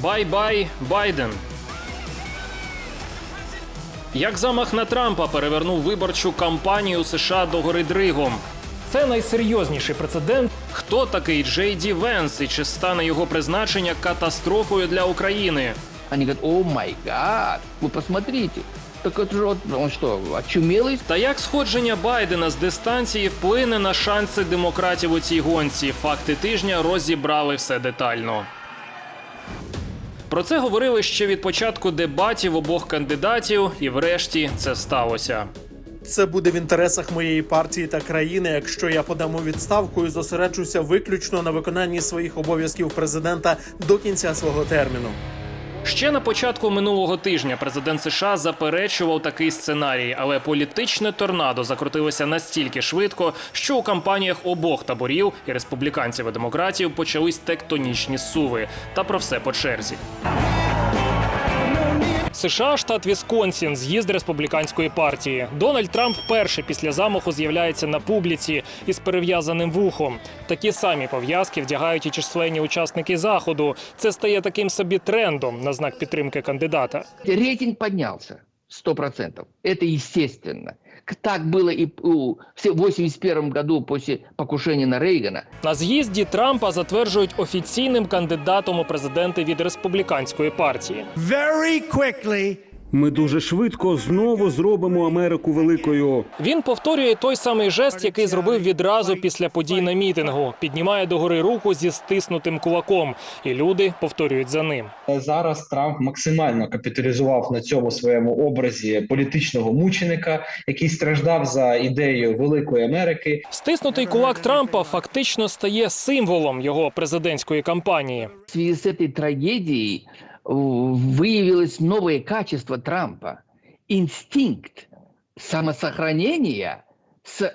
Бай-бай, Байден. Як замах на Трампа перевернув виборчу кампанію США до гори Дригом. Це найсерйозніший прецедент. Хто такий Джей Ді Венс і чи стане його призначення катастрофою для України? Они говорят, о май гад, вы посмотрите. Так это же вот, он что, очумелый? Та як сходження Байдена з дистанції вплине на шанси демократів у цій гонці? Факти тижня розібрали все детально. Про це говорили ще від початку дебатів обох кандидатів, і врешті це сталося. Це буде в інтересах моєї партії та країни, якщо я подам у відставку і зосереджуся виключно на виконанні своїх обов'язків президента до кінця свого терміну. Ще на початку минулого тижня президент США заперечував такий сценарій, але політичне торнадо закрутилося настільки швидко, що у кампаніях обох таборів і республіканців і демократів почались тектонічні суви. Та про все по черзі. США, штат Вісконсін, з'їзд республіканської партії. Дональд Трамп вперше після замаху з'являється на публіці із перев'язаним вухом. Такі самі пов'язки вдягають і численні учасники заходу. Це стає таким собі трендом на знак підтримки кандидата. Рейтинг піднявся 100%. Це естественно. Так было и у- в 81 году после покушения на Рейгана. На з'їзді Трампа затверджують офіційним кандидатом у президенти від республіканської партії. very quickly Ми дуже швидко знову зробимо Америку великою. Він повторює той самий жест, який зробив відразу після подій на мітингу. Піднімає догори руку зі стиснутим кулаком, і люди повторюють за ним. Зараз Трамп максимально капіталізував на цьому своєму образі політичного мученика, який страждав за ідеєю великої Америки. Стиснутий кулак Трампа фактично стає символом його президентської кампанії. В связи с этой трагедией э, выявилось новое качество Трампа. Инстинкт самосохранения с,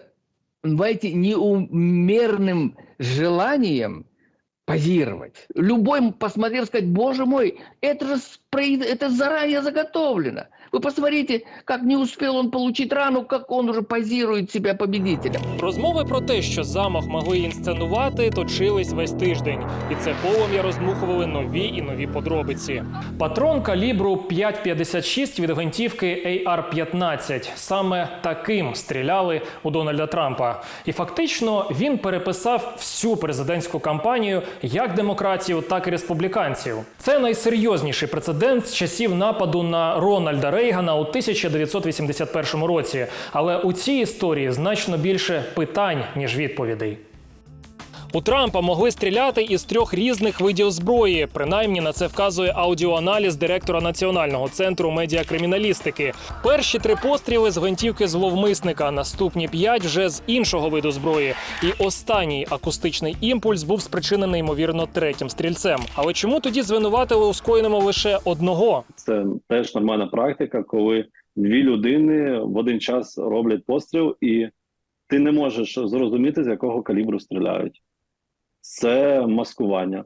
знаете, неумерным желанием позировать. Любой, посмотрев, сказать, боже мой, это же спро- это заранее заготовлено. Вы посмотрите, как не успел он получить рану, как он уже позирует себя победителем. Розмови про те, що замах могли інсценувати, точились весь тиждень, і це полум'я роздмухували нові і нові подробиці. Патрон калібру 5,56 від гвинтівки AR-15. Саме таким стріляли у Дональда Трампа. І фактично він переписав всю президентську кампанію як демократів, так і республіканців. Це найсерйозніший прецедент з часів нападу на Рональда Рейгана у 1981 році. Але у цій історії значно більше питань ніж відповідей. У Трампа могли стріляти із трьох різних видів зброї. Принаймні на це вказує аудіоаналіз директора Національного центру медіакриміналістики. Перші три постріли з гвинтівки зловмисника, наступні п'ять вже з іншого виду зброї. І останній акустичний імпульс був спричинений ймовірно третім стрільцем. Але чому тоді звинуватили у скоєному лише одного? Це теж нормальна практика, коли дві людини в один час роблять постріл, і ти не можеш зрозуміти, з якого калібру стріляють. Це маскування.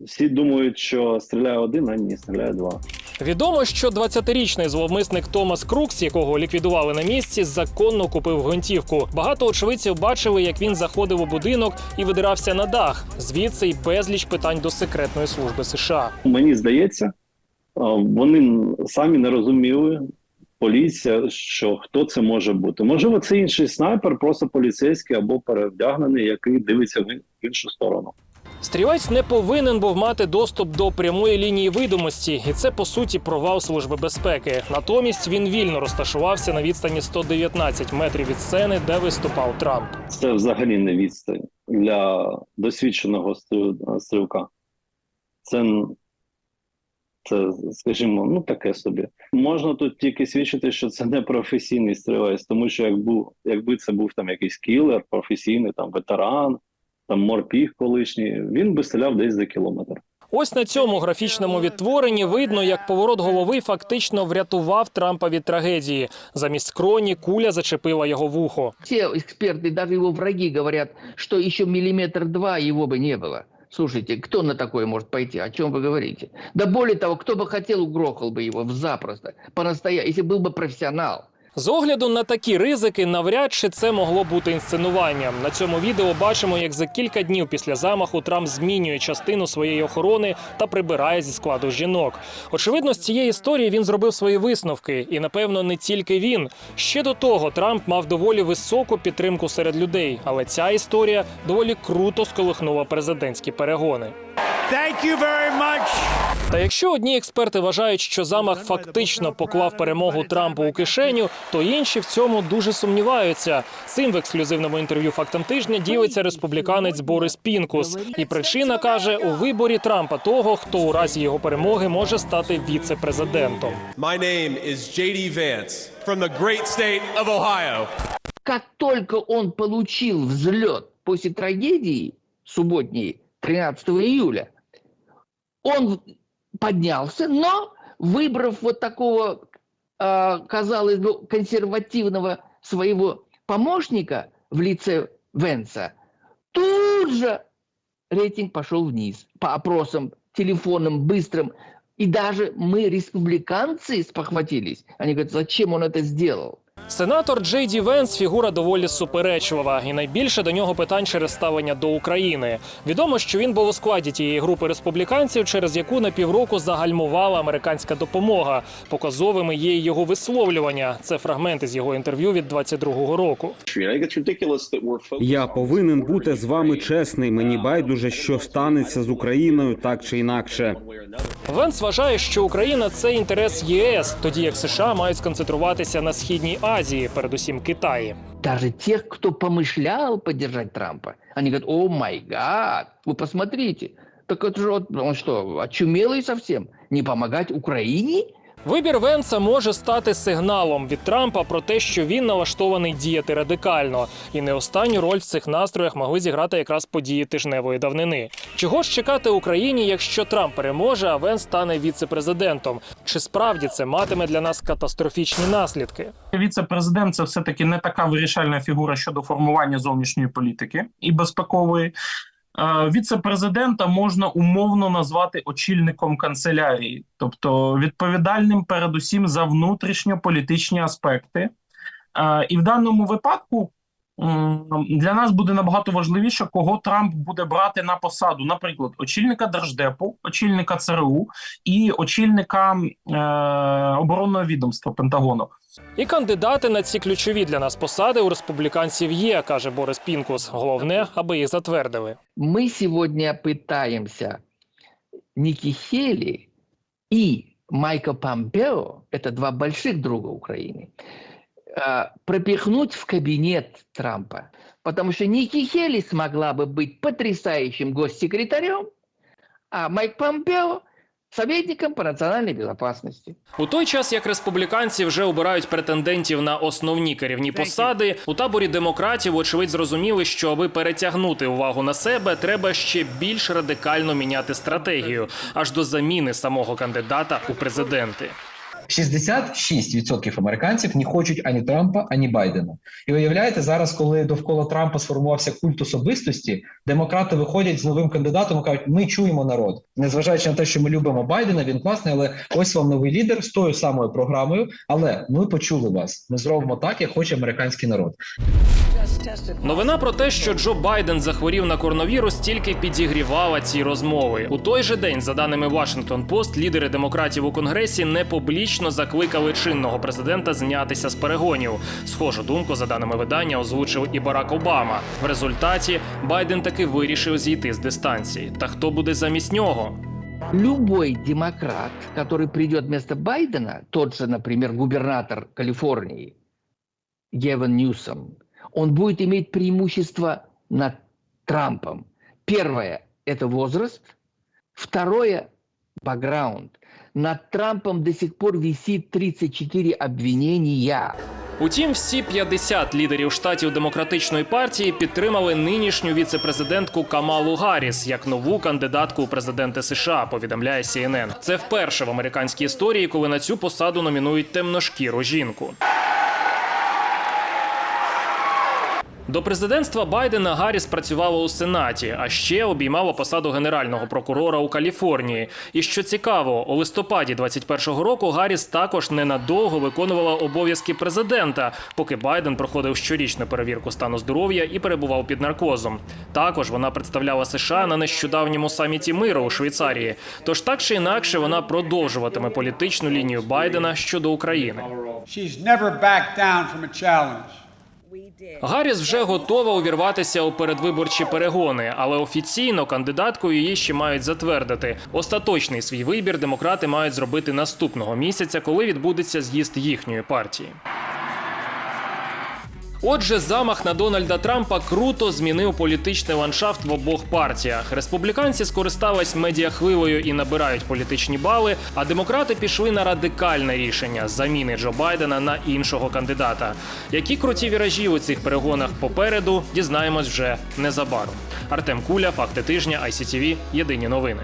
Всі думають, що стріляє один, а ні, стріляє два. Відомо, що 20-річний зловмисник Томас Крукс, якого ліквідували на місці, законно купив гвинтівку. Багато очевидців бачили, як він заходив у будинок і видирався на дах. Звідси й безліч питань до секретної служби США. Мені здається, вони самі не розуміли. Поліція, що хто це може бути? Можливо, це інший снайпер, просто поліцейський або перевдягнений, який дивиться в іншу сторону. Стрілець не повинен був мати доступ до прямої лінії видимості, і це по суті провал служби безпеки. Натомість він вільно розташувався на відстані 119 метрів від сцени, де виступав Трамп. Це взагалі не відстань для досвідченого стрілка. Це, це, скажімо, ну таке собі. Можна тут тільки свідчити, що це не професійний стрілець, тому що як був, якби це був там якийсь кілер, професійний там ветеран, там морпіг колишній, він би стріляв десь за кілометр. Ось на цьому графічному відтворенні видно, як поворот голови фактично врятував Трампа від трагедії. Замість скроні куля зачепила його вухо. Все эксперты, даже его враги говорят, что еще миллиметр-два его бы не было. Слушайте, кто на такое может пойти? О чем вы говорите? Да более того, кто бы хотел, угрохал бы его запросто, по-настоящему, если был бы профессионал. З огляду на такі ризики, навряд чи це могло бути інсценуванням. На цьому відео бачимо, як за кілька днів після замаху Трамп змінює частину своєї охорони та прибирає зі складу жінок. Очевидно, з цієї історії він зробив свої висновки, і напевно не тільки він. Ще до того Трамп мав доволі високу підтримку серед людей, але ця історія доволі круто сколихнула президентські перегони. Thank you. Та якщо одні експерти вважають, що замах фактично поклав перемогу Трампу у кишеню, то інші в цьому дуже сумніваються. Цим в ексклюзивному інтерв'ю фактам тижня ділиться республіканець Борис Пінкус. І причина каже у виборі Трампа того, хто у разі його перемоги може стати віце-президентом. My name is JD Vance from the great state of Ohio. Как только он получил взлет после трагедии субботней 13 июля, он поднялся, но выбрав вот такого, а, казалось бы, консервативного своего помощника в лице Венса, тут же рейтинг пошел вниз по опросам телефонным, быстрым. И даже мы, республиканцы, спохватились. Они говорят, зачем он это сделал? Сенатор Джей Ді Венс фігура доволі суперечлива, і найбільше до нього питань через ставлення до України. Відомо, що він був у складі тієї групи республіканців, через яку на півроку загальмувала американська допомога. Показовими є його висловлювання. Це фрагменти з його інтерв'ю від 22-го року. Я повинен бути з вами чесний. Мені байдуже, що станеться з Україною так чи інакше. Венс вважає, що Україна це інтерес ЄС, тоді як США мають сконцентруватися на східній Азії, передусім Китаї. даже тех, кто помышлял поддержать Трампа, они говорят, о май гад, вы посмотрите, так это же вот, он что, очумелый совсем, не помогать Украине? Вибір Венса може стати сигналом від Трампа про те, що він налаштований діяти радикально, і не останню роль в цих настроях могли зіграти якраз події тижневої давнини. Чого ж чекати Україні, якщо Трамп переможе, а Венс стане віце-президентом? Чи справді це матиме для нас катастрофічні наслідки? Віце-президент це все таки не така вирішальна фігура щодо формування зовнішньої політики і безпекової. Віце-президента можна умовно назвати очільником канцелярії, тобто відповідальним передусім за внутрішньополітичні аспекти. І в даному випадку для нас буде набагато важливіше, кого Трамп буде брати на посаду, наприклад, очільника Держдепу, очільника ЦРУ і очільника е, оборонного відомства Пентагону. І кандидати на ці ключові для нас посади у республіканців є, каже Борис Пінкус. Головне, аби їх затвердили. Мы сегодня пытаемся Ники Хели и Майка Помпео, это два больших друга Украины, э, пропихнуть в кабинет Трампа. Потому что Ники Хели смогла бы быть потрясающим госсекретарем, а Майк Помпео советником по национальной безопасности. У той час, як республіканці вже обирають претендентів на основні керівні посади, у таборі демократів, очевидь, зрозуміли, що аби перетягнути увагу на себе, треба ще більш радикально міняти стратегію, аж до заміни самого кандидата у президенти. 66% американців не хочуть ані Трампа, ані Байдена. І уявляєте, зараз, коли довкола Трампа сформувався культ особистості, демократи виходять з новим кандидатом і кажуть: ми чуємо народ, незважаючи на те, що ми любимо Байдена, він класний, але ось вам новий лідер з тою самою програмою. Але ми почули вас. Ми зробимо так, як хоче американський народ. Новина про те, що Джо Байден захворів на коронавірус, тільки підігрівала ці розмови. У той же день, за даними Washington Post, лідери демократів у конгресі не публічно закликали чинного президента знятися з перегонів. Схожу думку, за даними видання, озвучив і Барак Обама. В результаті Байден таки вирішив зійти з дистанції. Та хто буде замість нього? Любой демократ, который придет вместо Байдена, тот же, например, губернатор Калифорнии, Геван Ньюсом, он будет иметь преимущество над Трампом. Первое – это возраст. Второе – бэкграунд. Над Трампом до сих пор висит 34 обвинения. Утім, всі 50 лідерів штатів демократичної партії підтримали нинішню віцепрезидентку Камалу Гарріс як нову кандидатку у президенти США. Повідомляє CNN. Це вперше в американській історії, коли на цю посаду номінують темношкіру жінку. До президентства Байдена Гарріс працювала у Сенаті, а ще обіймала посаду генерального прокурора у Каліфорнії. І що цікаво, у листопаді 21-го року Гарріс також ненадовго виконувала обов'язки президента, поки Байден проходив щорічну перевірку стану здоров'я і перебував під наркозом. Також вона представляла США на нещодавньому саміті миру у Швейцарії. Тож так чи інакше вона продовжуватиме політичну лінію Байдена щодо України. Гарріс вже готова увірватися у передвиборчі перегони, але офіційно кандидаткою її ще мають затвердити. Остаточний свій вибір демократи мають зробити наступного місяця, коли відбудеться з'їзд їхньої партії. Отже, замах на Дональда Трампа круто змінив політичний ландшафт в обох партіях. Республіканці скористались медіахвилою і набирають політичні бали. А демократи пішли на радикальне рішення заміни Джо Байдена на іншого кандидата. Які круті віражі у цих перегонах попереду, дізнаємось вже незабаром. Артем Куля, факти тижня, ICTV, Єдині новини.